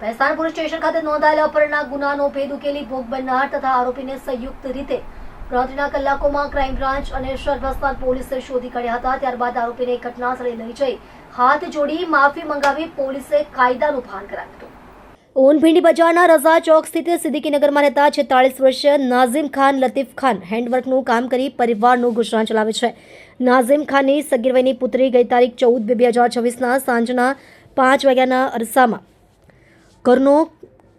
Bhestan police station ખાતે નોંધાયેલા અપહરણના ગુનાનો ભેદ ઉકેલી ભોગ બનનાર તથા આરોપીને સંયુક્ત રીતે રાત્રિના કલાકોમાં ક્રાઇમ બ્રાન્ચ અને શહેર પોલીસે શોધી કાઢ્યા હતા. ત્યારબાદ આરોપીને ઘટના સ્થળે લઈ જઈ હાથ જોડી માફી મંગાવી પોલીસે કાયદાનું ભાન કરાવ્યું હતું. ઓનભીંડી બજારના રઝા ચોક સ્થિત સિદ્દીકીનગરમાં રહેતા છેતાળીસ વર્ષીય નાઝીમ ખાન લતીફ ખાન હેન્ડવર્કનું કામ કરી પરિવારનું ગુજરાન ચલાવે છે. નાઝીમ ખાનની સગીરવયની પુત્રી ગઈ તારીખ ચૌદ બે હજાર છવ્વીસના સાંજના પાંચ વાગ્યાના અરસામાં ઘરનો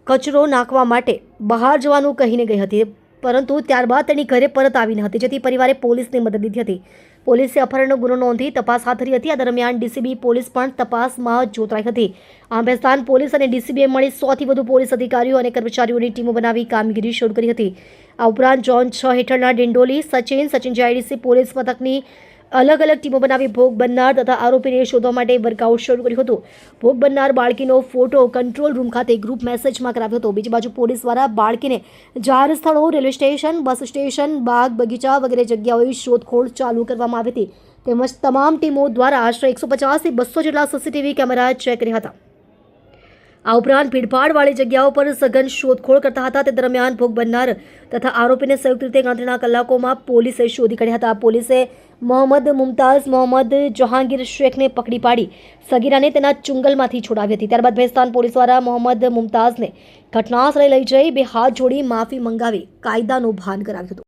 કચરો નાખવા માટે બહાર જવાનું કહીને ગઈ હતી. પરંતુ ત્યારબાદ તેની ઘરે પરત આવી ન હતી. જેથી પરિવારે પોલીસની મદદ લીધી હતી. પોલીસે અપહરણનો ગુનો નોંધી તપાસ હાથ ધરી હતી. આ દરમિયાન ડીસીબી પોલીસ પણ તપાસમાં જોતરાઈ હતી. આંબેસ્તાન પોલીસ અને ડીસીબીએ મળી સોથી વધુ પોલીસ અધિકારીઓ અને કર્મચારીઓની ટીમો બનાવી કામગીરી શરૂ કરી હતી. આ ઉપરાંત જોન છ હેઠળના ડિંડોલી, સચિન સચિન જીઆઈડીસી પોલીસ મથકની અલગ અલગ ટીમો બનાવી ભોગ બનનાર તથા આરોપીને શોધવા માટે વર્કઆઉટ શરૂ કર્યું હતું. ભોગ બનનાર બાળકીનો ફોટો કંટ્રોલ રૂમ ખાતે ગ્રુપ મેસેજમાં કરાવ્યો હતો. બીજી બાજુ પોલીસ દ્વારા બાળકીને જાહેર સ્થળો, રેલવે સ્ટેશન, બસ સ્ટેશન, બાગ, બગીચા વગેરે જગ્યાઓએ શોધખોળ ચાલુ કરવામાં આવી હતી. તેમજ તમામ ટીમો દ્વારા આશરે એકસો પચાસથી બસો જેટલા સીસીટીવી કેમેરા ચેક કર્યા હતા. આ ઉપરાંત ભીડભાડવાળી જગ્યાઓ પર સઘન શોધખોળ કરતા હતા. તે દરમિયાન ભોગ બનનાર તથા આરોપીને સંયુક્ત રીતે ગણતરીના કલાકોમાં પોલીસે શોધી કાઢ્યા હતા. પોલીસે મોહમ્મદ મુમતાઝ, મોહમ્મદ જહાંગીર શેખને પકડી પાડી. સગીરાને તેના ચુંગલમાંથી છોડાવી હતી. ત્યારબાદ ભેસ્તાન પોલીસ દ્વારા મોહમ્મદ મુમતાઝને ઘટનાસ્થળે લઈ જઈ બે હાથ જોડી માફી મંગાવી કાયદાનું ભાન કરાવ્યું હતું.